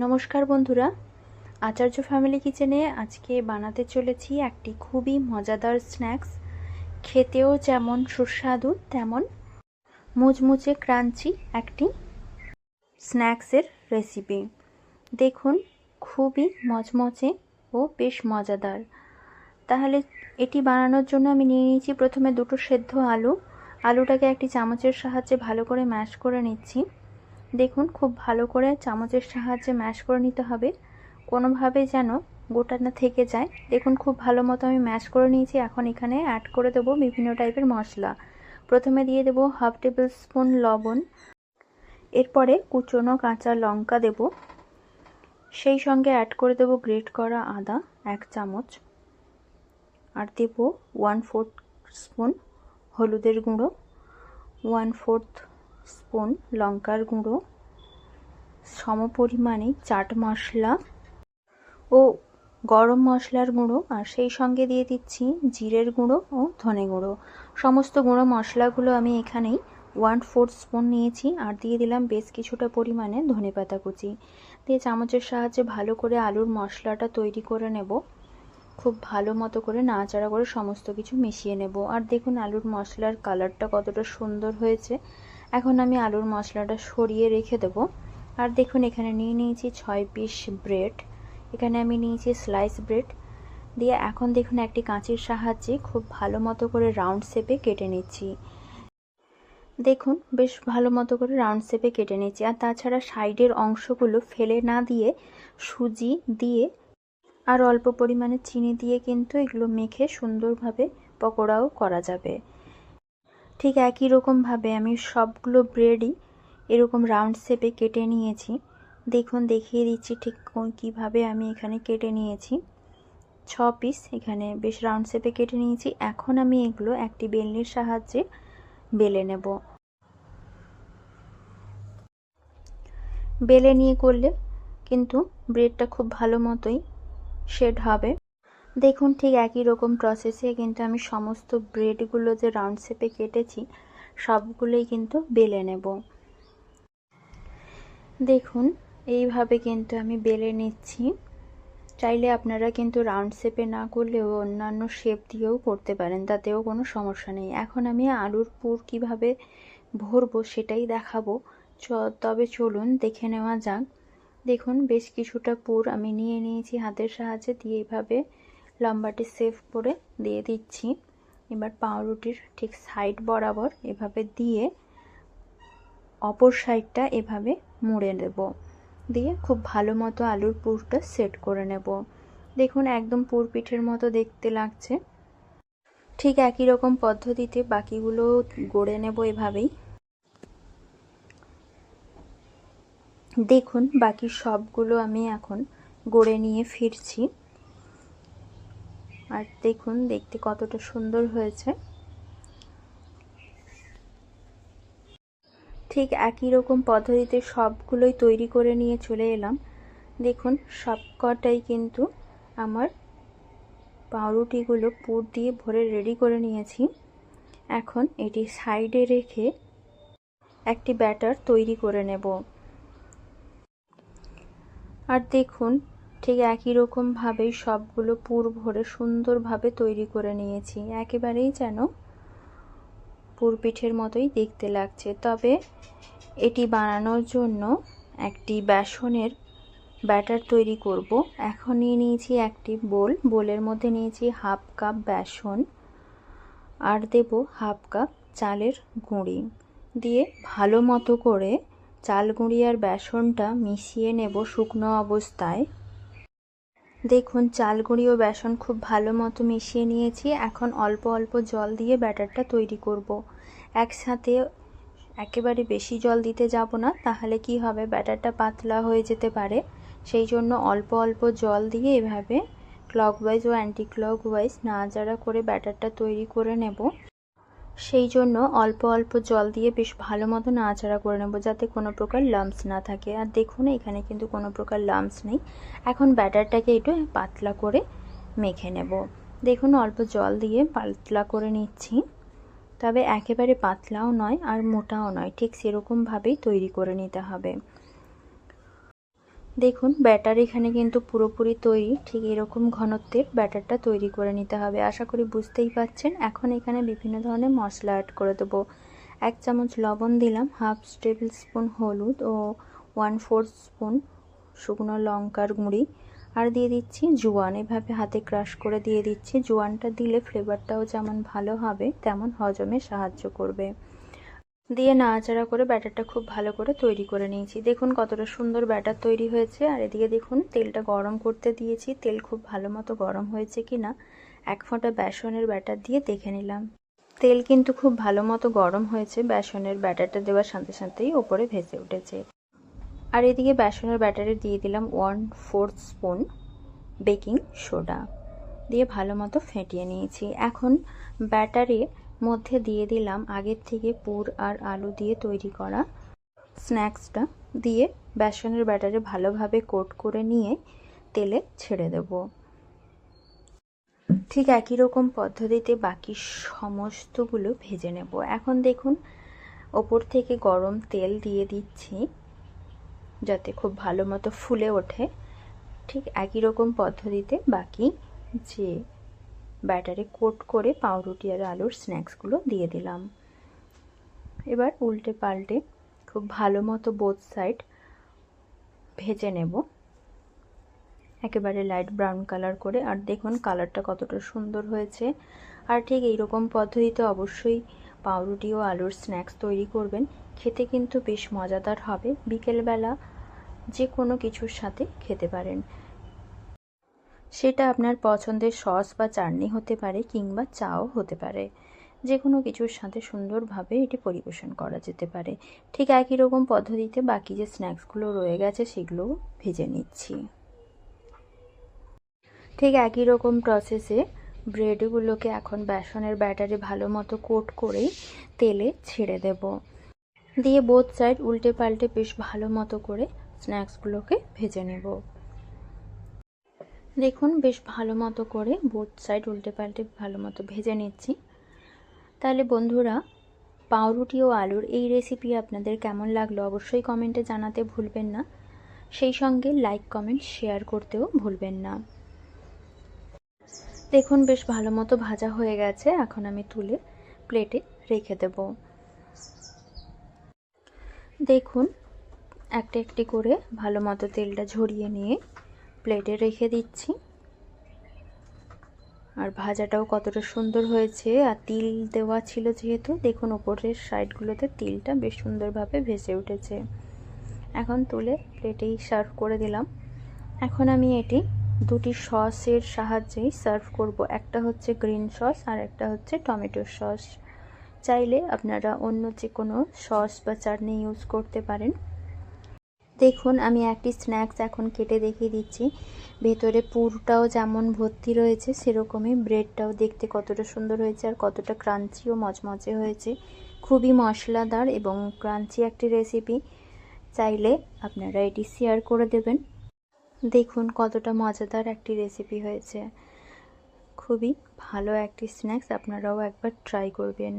নমস্কার বন্ধুরা। আচার্য ফ্যামিলি কিচেনে আজকে বানাতে চলেছি একটি খুবই মজাদার স্ন্যাক্স। খেতেও যেমন সুস্বাদু, তেমন মুচমুচে ক্রাঞ্চি একটি স্ন্যাক্সের রেসিপি দেখুন, খুবই মচমচে ও বেশ মজাদার। তাহলে এটি বানানোর জন্য আমি নিয়ে নিয়েছি প্রথমে দুটো সেদ্ধ আলু। আলুটাকে একটি চামচের সাহায্যে ভালো করে ম্যাশ করে নিচ্ছি। দেখুন, খুব ভালো করে চামচের সাহায্যে ম্যাশ করে নিতে হবে। কোনোভাবে যেন গোটা না থেকে যায়। দেখুন, খুব ভালো মতো আমি ম্যাশ করে নিয়েছি। এখন এখানে অ্যাড করে দেবো বিভিন্ন টাইপের মশলা। প্রথমে দিয়ে দেবো হাফ টেবিল স্পুন লবণ। এরপরে কুচনো কাঁচা লঙ্কা দেব। সেই সঙ্গে অ্যাড করে দেবো গ্রেট করা আদা, এক চামচ। আর দেব ওয়ান ফোর্থ স্পুন হলুদের গুঁড়ো। ওয়ান ফোর্থ স্পুন, লঙ্কার গুঁড়ো, সমপরিমাণে চাট মশলা ও গরম মশলার গুঁড়ো আর সেই সঙ্গে দিয়ে দিচ্ছি জিরের গুঁড়ো ও ধনে গুঁড়ো। সমস্ত গুঁড়ো মশলাগুলো আমি এখানেই ওয়ান ফোর্থ স্পুন নিয়েছি আর দিয়ে দিলাম বেশ কিছুটা পরিমাণে ধনে পাতা কুচি। দিয়ে চামচের সাহায্যে ভালো করে আলুর মশলাটা তৈরি করে নেব। খুব ভালো মতো করে নাড়াচাড়া করে সমস্ত কিছু মিশিয়ে নেব। আর দেখুন আলুর মশলার কালারটা কতটা সুন্দর হয়েছে। এখন আমি আলুর মশলাটা সরিয়ে রেখে দেব। আর দেখুন, এখানে নিয়ে নিয়েছি ছয় পিস ব্রেড। এখানে আমি নিয়েছি স্লাইস ব্রেড। দিয়ে এখন দেখুন, একটি কাঁচির সাহায্যে খুব ভালো মতো করে রাউন্ড শেপে কেটে নিচ্ছি। দেখুন, বেশ ভালো মতো করে রাউন্ড শেপে কেটে নিচ্ছি। আর তাছাড়া সাইডের অংশগুলো ফেলে না দিয়ে সুজি দিয়ে আর অল্প পরিমাণে চিনি দিয়ে কিন্তু এগুলো মেখে সুন্দরভাবে পকোড়াও করা যাবে। ঠিক একই রকমভাবে আমি সবগুলো ব্রেডই এরকম রাউন্ড শেপে কেটে নিয়েছি। দেখুন, দেখিয়ে দিচ্ছি ঠিক কীভাবে আমি এখানে কেটে নিয়েছি। ছ পিস এখানে বেশ রাউন্ড শেপে কেটে নিয়েছি। এখন আমি এগুলো একটি বেলনির সাহায্যে বেলে নেব। বেলে নিয়ে করলে কিন্তু ব্রেডটা খুব ভালো মতোই শেড হবে। দেখুন, ঠিক একই রকম প্রসেসে কিন্তু আমি সমস্ত ব্রেডগুলো যে রাউন্ড শেপে কেটেছি, সবগুলোই কিন্তু বেলে নেব। দেখুন, এইভাবে কিন্তু আমি বেলে নিচ্ছি। চাইলে আপনারা কিন্তু রাউন্ড শেপে না করলেও অন্যান্য শেপ দিয়েও করতে পারেন, তাতেও কোনো সমস্যা নেই। এখন আমি আলুর পুর কীভাবে ভরবো সেটাই দেখাবো। চ, তবে চলুন, দেখে নেওয়া যাক। দেখুন, বেশ কিছুটা পুর আমি নিয়ে নিয়েছি হাতের সাহায্যে, দিয়ে এইভাবে লম্বাটি সেভ করে দিয়ে দিচ্ছি। এবার পাউরুটির ঠিক সাইড বরাবর এভাবে দিয়ে অপর সাইডটা এভাবে মুড়ে নেব। দিয়ে খুব ভালো মতো আলুর পুরটা সেট করে নেব। দেখুন, একদম পুর পিঠের মতো দেখতে লাগছে। ঠিক একই রকম পদ্ধতিতে বাকিগুলো গড়ে নেব এভাবেই। দেখুন, বাকি সবগুলো আমি এখন গড়ে নিয়ে ফিরছি। আর দেখুন, দেখতে কতটা সুন্দর হয়েছে। ঠিক একই রকম পদ্ধতিতে সবগুলোই তৈরি করে নিয়ে চলে এলাম। দেখুন, সবকটাই কিন্তু আমার পাউরুটিগুলো পুর দিয়ে ভরে রেডি করে নিয়েছি। এখন এটি সাইডে রেখে একটি ব্যাটার তৈরি করে নেব। আর দেখুন ঠিক একই রকমভাবেই সবগুলো পুর ভরে সুন্দরভাবে তৈরি করে নিয়েছি। একেবারেই যেন পুর পিঠের মতোই দেখতে লাগছে। তবে এটি বানানোর জন্য একটি বেসনের ব্যাটার তৈরি করব। এখন নিয়ে নিয়েছি একটি বোল। বোলের মধ্যে নিয়েছি হাফ কাপ বেসন আর দেব হাফ কাপ চালের গুঁড়ি। দিয়ে ভালো মতো করে চাল গুঁড়ি আর বেসনটা মিশিয়ে নেব শুকনো অবস্থায়। দেখুন চাল গুঁড়ি ও বেসন খুব ভালো মতো মিশিয়ে নিয়েছি। এখন অল্প অল্প জল দিয়ে ব্যাটারটা তৈরি করব। একসাথে একেবারে বেশি জল দিতে যাব না, তাহলে কি হবে? ব্যাটারটা পাতলা হয়ে যেতে পারে। সেই জন্য অল্প অল্প জল দিয়ে এভাবে ক্লকওয়াইজ ও অ্যান্টি ক্লকওয়াইজ নাড়াচাড়া করে ব্যাটারটা তৈরি করে নেব। সেই জন্য অল্প অল্প জল দিয়ে বেশ ভালো মতো নাড়াচাড়া করে নেব, যাতে কোনো প্রকার লাম্পস না থাকে। আর দেখুন, এখানে কিন্তু কোনো প্রকার লাম্পস নেই। এখন ব্যাটারটাকে একটু পাতলা করে মেখে নেব। দেখুন, অল্প জল দিয়ে পাতলা করে নিচ্ছি। তবে একেবারে পাতলাও নয় আর মোটাও নয়, ঠিক সেরকমভাবেই তৈরি করে নিতে হবে। দেখুন, ব্যাটার এখানে কিন্তু পুরোপুরি তৈরি, ঠিক এরকম ঘনত্বের ব্যাটারটা তৈরি করে নিতে হবে। আশা করি বুঝতেই পাচ্ছেন, এখন এখানে বিভিন্ন ধরনের মশলা অ্যাড করে দেবো। এক চামচ লবণ দিলাম হাফ টেবিল স্পুন হলুদ ও ওয়ান ফোর স্পুন শুকনো লঙ্কার গুঁড়ি। আর দিয়ে দিচ্ছি জোয়ান, এভাবে হাতে ক্রাশ করে দিয়ে দিচ্ছি। জোয়ানটা দিলে ফ্লেভারটাও যেমন ভালো হবে, তেমন হজমে সাহায্য করবে। দিয়ে নাড়াচাড়া করে ব্যাটারটা খুব ভালো করে তৈরি করে নিয়েছি। দেখুন কতটা সুন্দর ব্যাটার তৈরি হয়েছে। আর এদিকে দেখুন, তেলটা গরম করতে দিয়েছি। তেল খুব ভালো মতো গরম হয়েছে কি না এক ফোঁটা বেসনের ব্যাটার দিয়ে দেখে নিলাম। তেল কিন্তু খুব ভালো মতো গরম হয়েছে, বেসনের ব্যাটারটা দেওয়ার সাথে সাথেই ওপরে ভেসে উঠেছে। আর এদিকে বেসনের ব্যাটারে দিয়ে দিলাম one fourth spoon baking soda. দিয়ে ভালো মতো ফেটিয়ে নিয়েছি। এখন ব্যাটারে মধ্যে দিয়ে দিলাম আগের থেকে পুর আর আলু দিয়ে তৈরি করা স্ন্যাক্সটা। দিয়ে বেসনের ব্যাটারে ভালোভাবে কোট করে নিয়ে তেলে ছেড়ে দেব। ঠিক একই রকম পদ্ধতিতে বাকি সমস্তগুলো ভেজে নেব। এখন দেখুন, ওপর থেকে গরম তেল দিয়ে দিচ্ছি যাতে খুব ভালো মতো ফুলে ওঠে। ঠিক একই রকম পদ্ধতিতে বাকি যে ব্যাটারে কোট করে পাউরুটি আর আলুর স্ন্যাক্সগুলো দিয়ে দিলাম। এবার উল্টে পাল্টে খুব ভালো মতো বোথ সাইড ভেজে নেব। একেবারে লাইট ব্রাউন কালার করে। আর দেখুন কালারটা কতটা সুন্দর হয়েছে। আর ঠিক এইরকম পদ্ধতিতে অবশ্যই পাউরুটি ও আলুর স্ন্যাক্স তৈরি করবেন। খেতে কিন্তু বেশ মজাদার হবে। বিকেলবেলা যে কোনো কিছুর সাথে খেতে পারেন। সেটা আপনার পছন্দের সস বা চাটনি হতে পারে কিংবা চাও হতে পারে। যে কোনো কিছুর সাথে সুন্দরভাবে এটি পরিবেশন করা যেতে পারে। ঠিক একই রকম পদ্ধতিতে বাকি যে স্ন্যাক্সগুলো রয়ে গেছে সেগুলো ভেজে নিচ্ছি। ঠিক একই রকম প্রসেসে ব্রেডগুলোকে এখন বেসনের ব্যাটারে ভালো মতো কোট করেই তেলে ছেড়ে দেব। দিয়ে বোথ সাইড উল্টে পাল্টে বেশ ভালো মতো করে স্ন্যাক্সগুলোকে ভেজে নেব। দেখুন, বেশ ভালো মতো করে বোথ সাইড উল্টে পাল্টে ভালো মতো ভেজে নিচ্ছি। তাহলে বন্ধুরা, পাউরুটি ও আলুর এই রেসিপি আপনাদের কেমন লাগল অবশ্যই কমেন্টে জানাতে ভুলবেন না। সেই সঙ্গে লাইক কমেন্ট শেয়ার করতেও ভুলবেন না। দেখুন, বেশ ভালো মতো ভাজা হয়ে গেছে। এখন আমি তুলে প্লেটে রেখে দেব। দেখুন, একটা একটি করে ভালো মতো তেলটা ঝরিয়ে নিয়ে প্লেটে রেখে দিচ্ছি। আর ভাজাটাও কতটা সুন্দর হয়েছে। আর তিল দেওয়া ছিল যেহেতু, দেখুন ওপরের সাইডগুলোতে তিলটা বেশ সুন্দরভাবে ভেসে উঠেছে। এখন তুলে প্লেটেই সার্ভ করে দিলাম। এখন আমি এটি দুটি সসের সাহায্যেই সার্ভ করব। একটা হচ্ছে গ্রিন সস আর একটা হচ্ছে টমেটোর সস। চাইলে আপনারা অন্য যে কোনো সস বা চাটনি ইউজ করতে পারেন। দেখুন, আমি একটি স্ন্যাক্স এখন কেটে দেখিয়ে দিচ্ছি। ভেতরে পুরটাও যেমন ভর্তি রয়েছে, সেরকমই ব্রেডটাও দেখতে কতটা সুন্দর হয়েছে আর কতটা ক্রাঞ্চি ও মচমচে হয়েছে। খুবই মশলাদার এবং ক্রাঞ্চি একটি রেসিপি চাইলে আপনারা এটি শেয়ার করে দেবেন। দেখুন কতটা মজাদার একটি রেসিপি হয়েছে। খুবই ভালো একটি স্ন্যাক্স আপনারাও একবার ট্রাই করবেন।